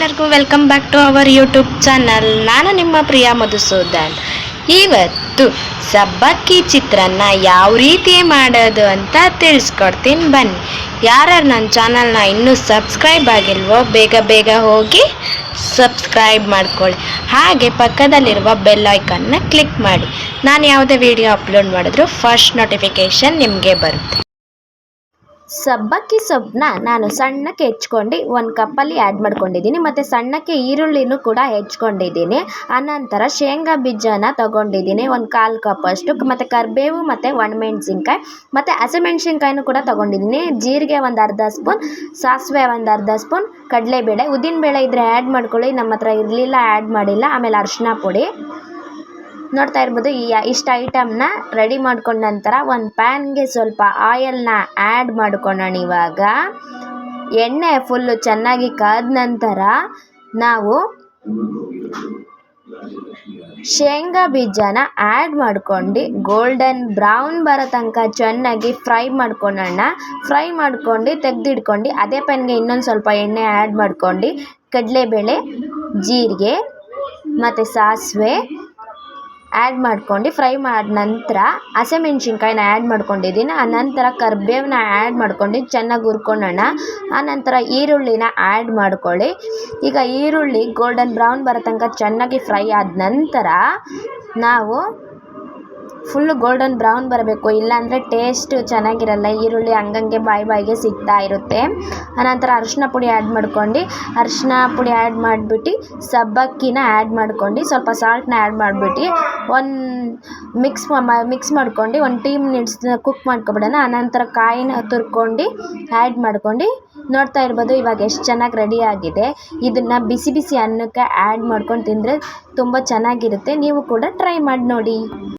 ಎಲ್ಲರಿಗೂ welcome back to our YouTube channel ನಾನು ನಿಮ್ಮ ಪ್ರಿಯ ಮಧುಸೂದನ್. ಇವತ್ತು ಸಬ್ಬಕ್ಕಿ ಚಿತ್ರನ್ನ ಯಾವ ರೀತಿ ಮಾಡೋದು ಅಂತ ತಿಳಿಸ್ಕೊಡ್ತೀನಿ. ಬನ್ನಿ, ಯಾರ್ಯಾರು ನನ್ನ ಚಾನಲ್ನ ಇನ್ನೂ ಸಬ್ಸ್ಕ್ರೈಬ್ ಆಗಿಲ್ವೋ ಬೇಗ ಬೇಗ ಹೋಗಿ ಸಬ್ಸ್ಕ್ರೈಬ್ ಮಾಡ್ಕೊಳ್ಳಿ. ಹಾಗೆ ಪಕ್ಕದಲ್ಲಿರುವ ಬೆಲ್ ಐಕನ್ನ ಕ್ಲಿಕ್ ಮಾಡಿ. ನಾನು ಯಾವುದೇ ವಿಡಿಯೋ ಅಪ್ಲೋಡ್ ಮಾಡಿದ್ರು ಫಸ್ಟ್ ನೋಟಿಫಿಕೇಷನ್ ನಿಮಗೆ ಬರುತ್ತೆ. ಸಬ್ಬಕ್ಕಿ ಸೊಪ್ಪನ್ನ ನಾನು ಸಣ್ಣಕ್ಕೆ ಹೆಚ್ಕೊಂಡು ಒಂದು ಕಪ್ಪಲ್ಲಿ ಆ್ಯಡ್ ಮಾಡ್ಕೊಂಡಿದ್ದೀನಿ. ಮತ್ತು ಸಣ್ಣಕ್ಕೆ ಈರುಳ್ಳಿನೂ ಕೂಡ ಹೆಚ್ಕೊಂಡಿದ್ದೀನಿ. ಆನಂತರ ಶೇಂಗಾ ಬೀಜನ ತೊಗೊಂಡಿದ್ದೀನಿ ಒಂದು ಕಾಲು ಕಪ್ಪಷ್ಟು ಮತ್ತು ಕರಿಬೇವು, ಮತ್ತು ಒಣಮೆಣ್ಸಿನ್ಕಾಯಿ, ಮತ್ತು ಹಸಿಮೆಣ್ಸಿನ್ಕಾಯಿನೂ ಕೂಡ ತೊಗೊಂಡಿದ್ದೀನಿ. ಜೀರಿಗೆ ಒಂದು ಅರ್ಧ ಸ್ಪೂನ್, ಸಾಸಿವೆ ಒಂದು ಅರ್ಧ ಸ್ಪೂನ್, ಕಡಲೆಬೇಳೆ. ಉದ್ದಿನಬೇಳೆ ಇದ್ದರೆ ಆ್ಯಡ್ ಮಾಡ್ಕೊಳ್ಳಿ. ನಮ್ಮ ಹತ್ರ ಇರಲಿಲ್ಲ ಆ್ಯಡ್ ಮಾಡಿಲ್ಲ. ಆಮೇಲೆ ಅರಿಶಿನ ಪುಡಿ. ನೋಡ್ತಾ ಇರ್ಬೋದು, ಈ ಇಷ್ಟು ಐಟಮ್ನ ರೆಡಿ ಮಾಡ್ಕೊಂಡ ನಂತರ ಒಂದು ಪ್ಯಾನ್ಗೆ ಸ್ವಲ್ಪ ಆಯಲ್ನ ಆ್ಯಡ್ ಮಾಡ್ಕೊಳ್ಳೋಣ ಇವಾಗ. ಎಣ್ಣೆ ಫುಲ್ಲು ಚೆನ್ನಾಗಿ ಕಾದ ನಂತರ ನಾವು ಶೇಂಗಾ ಬೀಜನ ಆ್ಯಡ್ ಮಾಡ್ಕೊಂಡು ಗೋಲ್ಡನ್ ಬ್ರೌನ್ ಬರೋ ತನಕ ಚೆನ್ನಾಗಿ ಫ್ರೈ ಮಾಡ್ಕೊಳ್ಳೋಣ ಫ್ರೈ ಮಾಡ್ಕೊಂಡು ತೆಗೆದಿಡ್ಕೊಂಡು ಅದೇ ಪ್ಯಾನ್ಗೆ ಇನ್ನೊಂದು ಸ್ವಲ್ಪ ಎಣ್ಣೆ ಆ್ಯಡ್ ಮಾಡ್ಕೊಂಡು ಕಡಲೆಬೇಳೆ, ಜೀರಿಗೆ ಮತ್ತು ಸಾಸಿವೆ ಆ್ಯಡ್ ಮಾಡ್ಕೊಂಡು ಫ್ರೈ ಮಾಡಿದ ನಂತರ ಹಸಿಮೆಣ್ಸಿನ್ಕಾಯಿನ ಆ್ಯಡ್ ಮಾಡ್ಕೊಂಡಿದ್ದೀನಿ. ಆ ನಂತರ ಕರ್ಬೇವನ್ನ ಆ್ಯಡ್ ಮಾಡ್ಕೊಂಡು ಚೆನ್ನಾಗಿ ಹುರ್ಕೊಳ್ಳೋಣ. ಆ ನಂತರ ಈರುಳ್ಳಿನ ಆ್ಯಡ್ ಮಾಡ್ಕೊಳ್ಳಿ. ಈಗ ಈರುಳ್ಳಿ ಗೋಲ್ಡನ್ ಬ್ರೌನ್ ಬರೋ ತನಕ ಚೆನ್ನಾಗಿ ಫ್ರೈ ಆದ ನಂತರ ನಾವು ಫುಲ್ಲು ಗೋಲ್ಡನ್ ಬ್ರೌನ್ ಬರಬೇಕು. ಇಲ್ಲಾಂದರೆ ಟೇಸ್ಟ್ ಚೆನ್ನಾಗಿರಲ್ಲ. ಈರುಳ್ಳಿ ಹಂಗಂಗೆ ಬಾಯಿ ಬಾಯಿಗೆ ಸಿಗ್ತಾ ಇರುತ್ತೆ. ಆನಂತರ ಅರಿಶಿನ ಪುಡಿ ಆ್ಯಡ್ ಮಾಡ್ಕೊಂಡು ಅರಿಶಿನ ಪುಡಿ ಆ್ಯಡ್ ಮಾಡಿಬಿಟ್ಟು, ಸಬ್ಬಕ್ಕಿನ ಆ್ಯಡ್ ಮಾಡ್ಕೊಂಡು, ಸ್ವಲ್ಪ ಸಾಲ್ಟನ್ನ ಆ್ಯಡ್ ಮಾಡಿಬಿಟ್ಟು, ಒಂದು ಮಿಕ್ಸ್ ಮಿಕ್ಸ್ ಮಾಡ್ಕೊಂಡು, ಒಂದು ಟೀ ಮಿನಿಟ್ಸ್ ಕುಕ್ ಮಾಡ್ಕೊಬಿಡೋಣ. ಆನಂತರ ಕಾಯಿನ ತುರ್ಕೊಂಡು ಆ್ಯಡ್ ಮಾಡ್ಕೊಂಡು, ನೋಡ್ತಾ ಇರ್ಬೋದು ಇವಾಗ ಎಷ್ಟು ಚೆನ್ನಾಗಿ ರೆಡಿ ಆಗಿದೆ. ಇದನ್ನು ಬಿಸಿ ಬಿಸಿ ಅನ್ನಕ್ಕೆ ಆ್ಯಡ್ ಮಾಡ್ಕೊಂಡು ತಿಂದರೆ ತುಂಬ ಚೆನ್ನಾಗಿರುತ್ತೆ. ನೀವು ಕೂಡ ಟ್ರೈ ಮಾಡಿ ನೋಡಿ.